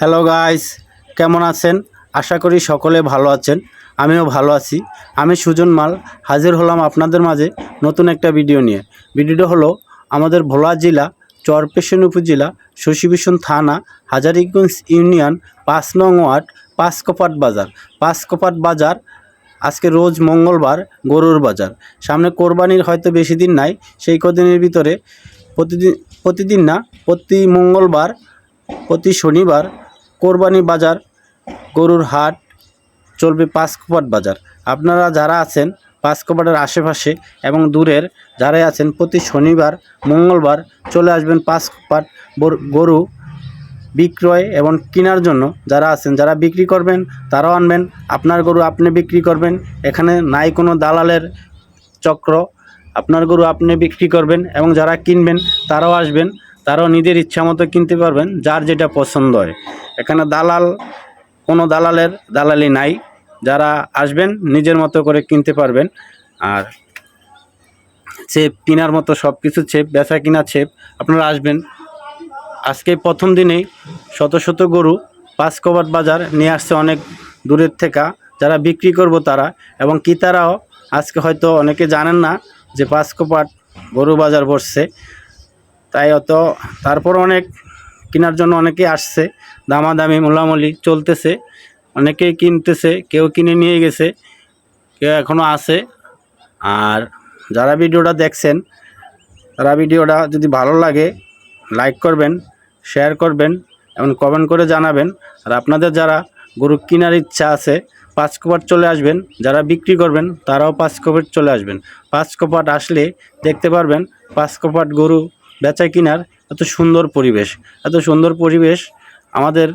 Hello guys কেমন আছেন? আশা করি সকলে ভালো আছেন। আমিও ভালো আছি। আমি সুজন মাল। হাজির হলাম আপনাদের মাঝে নতুন একটা ভিডিও নিয়ে। ভিডিওটা হলো আমাদের ভোলা জেলা চরপেশন উপজেলা শশীভূষণ থানা, হাজারিগঞ্জ ইউনিয়ন, পাঁচ নং ওয়ার্ড, পাঁচকপাট বাজার। পাঁচকপাট বাজার আজকে রোজ মঙ্গলবার গরুর বাজার। সামনে কোরবানির হয়তো বেশি দিন নাই, সেই কদিনের ভিতরে প্রতিদিন প্রতিদিন না, প্রতি মঙ্গলবার, প্রতি শনিবার কোরবানি বাজার, গরুর হাট, চলবে পাঁচকোপাট বাজার। আপনারা যারা আছেন পাঁচকোপাটের আশেপাশে এবং দূরের, যারাই আছেন, প্রতি শনিবার, মঙ্গলবার চলে আসবেন পাঁচকোপাট গরু বিক্রয় এবং কেনার জন্য। যারা আছেন, যারা বিক্রি করবেন, তারাও আনবেন। আপনার গরু আপনি বিক্রি করবেন। এখানে নাই কোনো দালালের চক্র। আপনার গরু আপনি বিক্রি করবেন এবং যারা কিনবেন, তারাও আসবেন। তারাও নিজের ইচ্ছা মতো কিনতে পারবেন, যার যেটা পছন্দ হয়। এখানে দালাল, কোনো দালালের দালালি নাই। যারা আসবেন, নিজের মতো করে কিনতে পারবেন। আর ছেপ কেনার মতো সব কিছু ছেপ বেচা কিনা ছেপ আপনারা আসবেন। আজকে প্রথম দিনেই শত শত গরু পাঁচ কবাট বাজার নিয়ে আসছে অনেক দূরের থেকে। যারা বিক্রি করব তারা। এবং ক্রেতারাও আজকে হয়তো অনেকে জানেন না যে পাঁচ কপাট গরু বাজার বসছে। তাই অত তারপর অনেক কেনার জন্য অনেকেই আসছে। দামাদামি, মোলামুলি চলতেছে। অনেকেই কিনতেছে, কেউ কিনে নিয়ে গেছে, কেউ এখনও আছে। আর যারা ভিডিওটা দেখছেন, তারা ভিডিওটা যদি ভালো লাগে, লাইক করবেন, শেয়ার করবেন এবং কমেন্ট করে জানাবেন। আর আপনাদের যারা গরু কেনার ইচ্ছা আছে, পাঁচ কপাট চলে আসবেন। যারা বিক্রি করবেন, তারাও পাঁচ কপাট চলে আসবেন। পাঁচ কপাট আসলে দেখতে পারবেন, পাঁচ কপাট গরু বেচা কিনার এত সুন্দর পরিবেশ, এত সুন্দর পরিবেশ আমাদের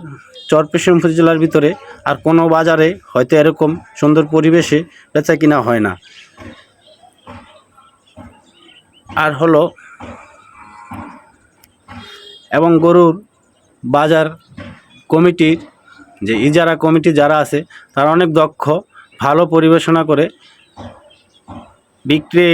চরপেশন জেলার ভিতরে আর কোনো বাজারে হয়তো এরকম সুন্দর পরিবেশে বেচা কিনা হয় না। আর হলো এবং গরুর বাজার কমিটির যে ইজারা কমিটি যারা আছে, তারা অনেক দক্ষ, ভালো পরিবেশনা করে বিক্রি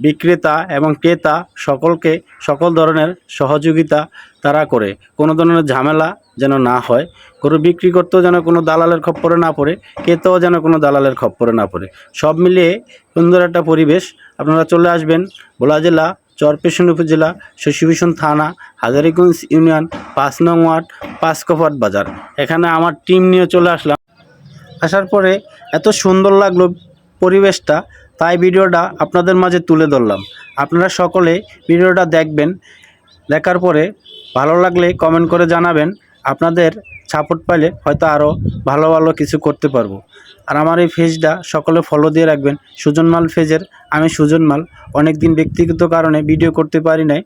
বিক্রেতা এবং ক্রেতা সকলকে সকল ধরনের সহযোগিতা তারা করে। কোনো ধরনের ঝামেলা যেন না হয়, গরু বিক্রি করতেও যেন কোনো দালালের খপ্পরে না পড়ে, ক্রেতাও যেন কোনো দালালের খপ্পরে না পড়ে। সব মিলিয়ে সুন্দর একটা পরিবেশ। আপনারা চলে আসবেন ভোলা জেলা, চরপেশন উপজেলা, শশীভূষণ থানা, হাজারিগঞ্জ ইউনিয়ন, পাঁচ নং ওয়ার্ড পাঁচকপাট বাজার। এখানে আমার টিম নিয়ে চলে আসলাম। আসার পরে এত সুন্দর লাগল পরিবেশটা। তাই ভিডিওটা আপনাদের মাঝে তুলে ধরলাম। আপনারা সকলে ভিডিওটা দেখবেন, দেখার পরে ভালো লাগলে কমেন্ট করে জানাবেন। আপনাদের সাপোর্ট পাইলে হয়তো আরও ভালো ভালো কিছু করতে পারব। আর আমার এই পেজটা সকলে ফলো দিয়ে রাখবেন। সুজন মাল পেজের আমি সুজন মাল। অনেক দিন ব্যক্তিগত কারণে ভিডিও করতে পারি নাই।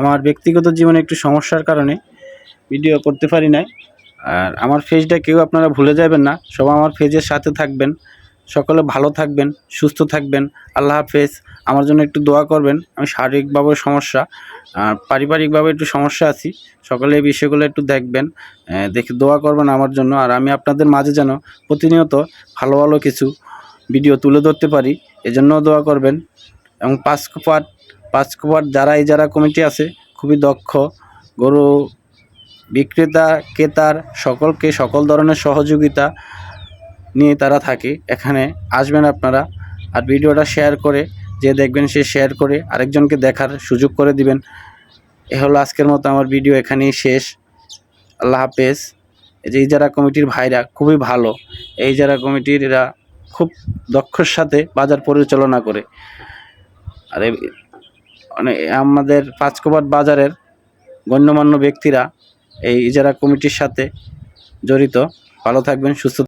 আমার ব্যক্তিগত জীবনে একটু সমস্যার কারণে ভিডিও করতে পারি নাই। আর আমার ফেজটা কেউ আপনারা ভুলে যাবেন না। সব আমার ফেজের সাথে থাকবেন। সকলে ভালো থাকবেন, সুস্থ থাকবেন। আল্লাহ হাফেজ। আমার জন্য একটু দোয়া করবেন। আমি শারীরিকভাবে সমস্যা, আর পারিবারিকভাবে একটু সমস্যা আছি। সকলে এই বিষয়গুলো একটু দেখবেন দেখে দোয়া করবেন আমার জন্য। আর আমি আপনাদের মাঝে যেন প্রতিনিয়ত ভালো ভালো কিছু ভিডিও তুলে ধরতে পারি এজন্যও দোয়া করবেন। এবং পাঁচ কোপাট যারা এই যারা কমিটি আছে, খুবই দক্ষ, গরু বিক্রেতা, ক্রেতার সকলকে সকল ধরনের সহযোগিতা নিয়ে তারা থাকে। এখানে আসবেন আপনারা আর ভিডিওটা শেয়ার করে, যে দেখবেন সে শেয়ার করে আরেকজনকে দেখার সুযোগ করে দিবেন। এ হলো আজকের মতো আমার ভিডিও এখানেই শেষ। আল্লাহ হাফেজ। যে ইজারা কমিটির ভাইরা খুবই ভালো। এই যারা কমিটির এরা খুব দক্ষর সাথে বাজার পরিচালনা করে। আর মানে আমাদের পাঁচকোপাট বাজারের গণ্যমান্য ব্যক্তিরা এই ইজারা কমিটির সাথে জড়িত। ভালো থাকবেন, সুস্থ